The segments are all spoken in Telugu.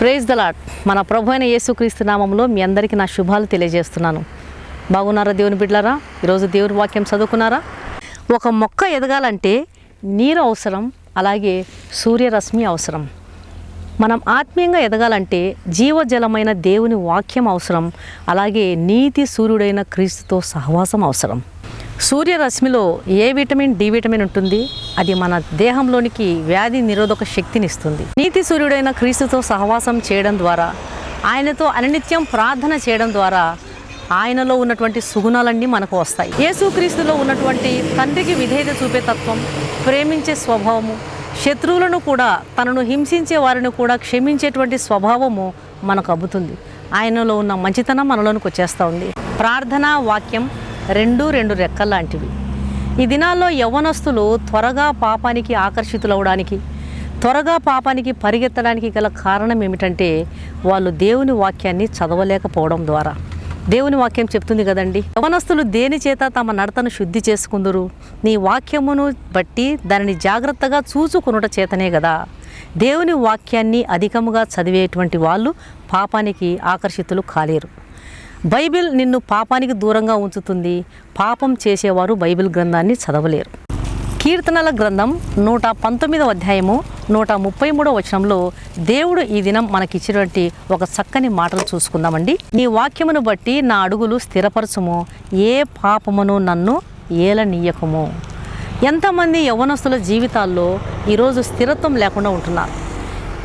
ప్రేజ్ ద లాట్ మన ప్రభు అయిన యేసుక్రీస్తు నామంలో మీ అందరికీ నా శుభాలు తెలియజేస్తున్నాను. బాగున్నారా దేవుని బిడ్డలారా? ఈరోజు దేవుని వాక్యం చదువుకున్నారా? ఒక మొక్క ఎదగాలంటే నీరు అవసరం అలాగే సూర్యరశ్మి అవసరం. మనం ఆత్మీయంగా ఎదగాలంటే జీవజలమైన దేవుని వాక్యం అవసరం అలాగే నీతి సూర్యుడైన క్రీస్తుతో సహవాసం అవసరం. సూర్యరశ్మిలో ఏ విటమిన్ డి విటమిన్ ఉంటుంది? అది మన దేహంలోనికి వ్యాధి నిరోధక శక్తిని ఇస్తుంది నీతి సూర్యుడైన క్రీస్తుతో సహవాసం చేయడం ద్వారా ఆయనతో అననిత్యం ప్రార్థన చేయడం ద్వారా ఆయనలో ఉన్నటువంటి సుగుణాలన్నీ మనకు వస్తాయి. యేసుక్రీస్తులో ఉన్నటువంటి తండ్రికి విధేయత చూపే తత్వం ప్రేమించే స్వభావము శత్రువులను కూడా తనను హింసించే వారిని కూడా క్షమించేటువంటి స్వభావము మనకు అబ్బుతుంది. ఆయనలో ఉన్న మంచితనం మనలోనికి వచ్చేస్తూ ఉంది. ప్రార్థన వాక్యం రెండు రెండు రెక్కల్లాంటివి. ఈ దినాల్లో యవ్వనస్తులు త్వరగా పాపానికి ఆకర్షితులవడానికి త్వరగా పాపానికి పరిగెత్తడానికి గల కారణం ఏమిటంటే వాళ్ళు దేవుని వాక్యాన్ని చదవలేకపోవడం ద్వారా. దేవుని వాక్యం చెప్తుంది కదండి యవనస్తులు దేని చేత తమ నడతను శుద్ధి చేసుకుందురు? నీ వాక్యమును బట్టి దానిని జాగ్రత్తగా చూచుకునుట చేతనే కదా దేవుని వాక్యాన్ని అధికముగా చదివేటువంటి వాళ్ళు పాపానికి ఆకర్షితులు కాలేరు. బైబిల్ నిన్ను పాపానికి దూరంగా ఉంచుతుంది. పాపం చేసేవారు బైబిల్ గ్రంథాన్ని చదవలేరు. కీర్తనల గ్రంథం నూట పంతొమ్మిదవ అధ్యాయము నూట ముప్పై మూడవ వచనంలో దేవుడు ఈ దినం మనకిచ్చినటువంటి ఒక చక్కని మాటలు చూసుకుందామండి. నీ వాక్యమును బట్టి నా అడుగులు స్థిరపరచుము. ఏ పాపమును నన్ను ఏలనీయకము. ఎంతమంది యవ్వనస్తుల జీవితాల్లో ఈరోజు స్థిరత్వం లేకుండా ఉంటున్నారు.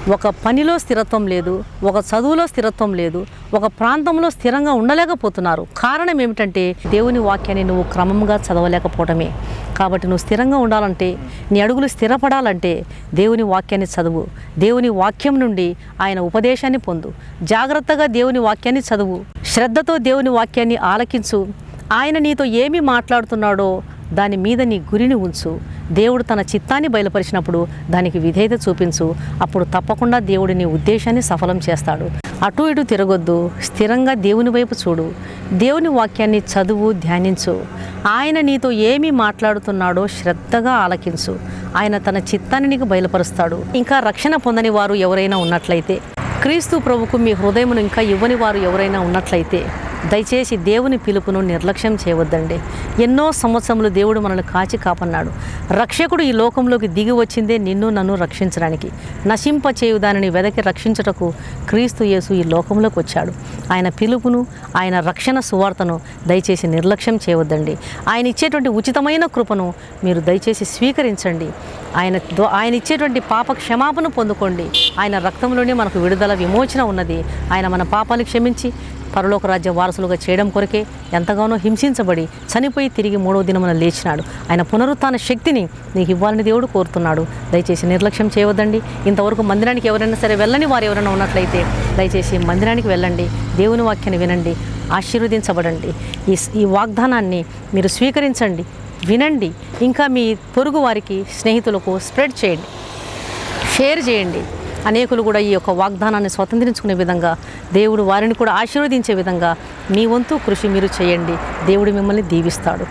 ఒక పనిలో స్థిరత్వం లేదు ఒక చదువులో స్థిరత్వం లేదు ఒక ప్రాంతంలో స్థిరంగా ఉండలేకపోతున్నారు. కారణం ఏమిటంటే దేవుని వాక్యాన్ని నువ్వు క్రమంగా చదవలేకపోవడమే. కాబట్టి నువ్వు స్థిరంగా ఉండాలంటే నీ అడుగులు స్థిరపడాలంటే దేవుని వాక్యాన్ని చదువు. దేవుని వాక్యం నుండి ఆయన ఉపదేశాన్ని పొందు. జాగ్రత్తగా దేవుని వాక్యాన్ని చదువు. శ్రద్ధతో దేవుని వాక్యాన్ని ఆలకించు. ఆయన నీతో ఏమి మాట్లాడుతున్నాడో దాని మీద నీ గురిని ఉంచు. దేవుడు తన చిత్తాన్ని బయలుపరిచినప్పుడు దానికి విధేయత చూపించు. అప్పుడు తప్పకుండా దేవుడి నీ ఉద్దేశాన్ని సఫలం చేస్తాడు. అటు ఇటు తిరగొద్దు. స్థిరంగా దేవుని వైపు చూడు. దేవుని వాక్యాన్ని చదువు ధ్యానించు. ఆయన నీతో ఏమి మాట్లాడుతున్నాడో శ్రద్ధగా ఆలకించు. ఆయన తన చిత్తాన్ని నీకు బయలుపరుస్తాడు. ఇంకా రక్షణ పొందని వారు ఎవరైనా ఉన్నట్లయితే. క్రీస్తు ప్రభుకు మీ హృదయమును ఇంకా ఇవ్వని వారు ఎవరైనా ఉన్నట్లయితే. దయచేసి దేవుని పిలుపును నిర్లక్ష్యం చేయవద్దండి. ఎన్నో సంవత్సరములు దేవుడు మనల్ని కాచి కాపన్నాడు రక్షకుడు ఈ లోకంలోకి దిగి వచ్చిందే నిన్ను నన్ను రక్షించడానికి. నశింప చేయు దానిని వెదకి రక్షించుటకు క్రీస్తు యేసు ఈ లోకంలోకి వచ్చాడు. ఆయన పిలుపును ఆయన రక్షణ సువార్తను దయచేసి నిర్లక్ష్యం చేయవద్దండి. ఆయన ఇచ్చేటువంటి ఉచితమైన కృపను మీరు దయచేసి స్వీకరించండి. ఆయన ఆయన ఇచ్చేటువంటి పాప క్షమాపణ పొందుకోండి. ఆయన రక్తంలోనే మనకు విడుదల విమోచన ఉన్నది. ఆయన మన పాపాలు క్షమించి పరలోక రాజ్య వారసులుగా చేయడం కొరకే ఎంతగానో హింసించబడి చనిపోయి తిరిగి మూడో దినమున లేచినాడు. ఆయన పునరుత్థాన శక్తిని నీకు ఇవ్వాలని దేవుడు కోరుతున్నాడు. దయచేసి నిర్లక్ష్యం చేయవద్దండి. ఇంతవరకు మందిరానికి ఎవరైనా సరే వెళ్ళని వారు ఎవరైనా ఉన్నట్లయితే దయచేసి మందిరానికి వెళ్ళండి. దేవుని వాక్యాన్ని వినండి. ఆశీర్వదించబడండి. ఈ ఈ వాగ్దానాన్ని మీరు స్వీకరించండి. వినండి. ఇంకా మీ పొరుగు వారికి స్నేహితులకు స్ప్రెడ్ చేయండి. షేర్ చేయండి. అనేకులు కూడా ఈ యొక్క వాగ్దానాన్ని స్వతంత్రించుకునే విధంగా దేవుడు వారిని కూడా ఆశీర్వదించే విధంగా మీ వంతు కృషి మీరు చేయండి. దేవుడు మిమ్మల్ని దీవిస్తాడు.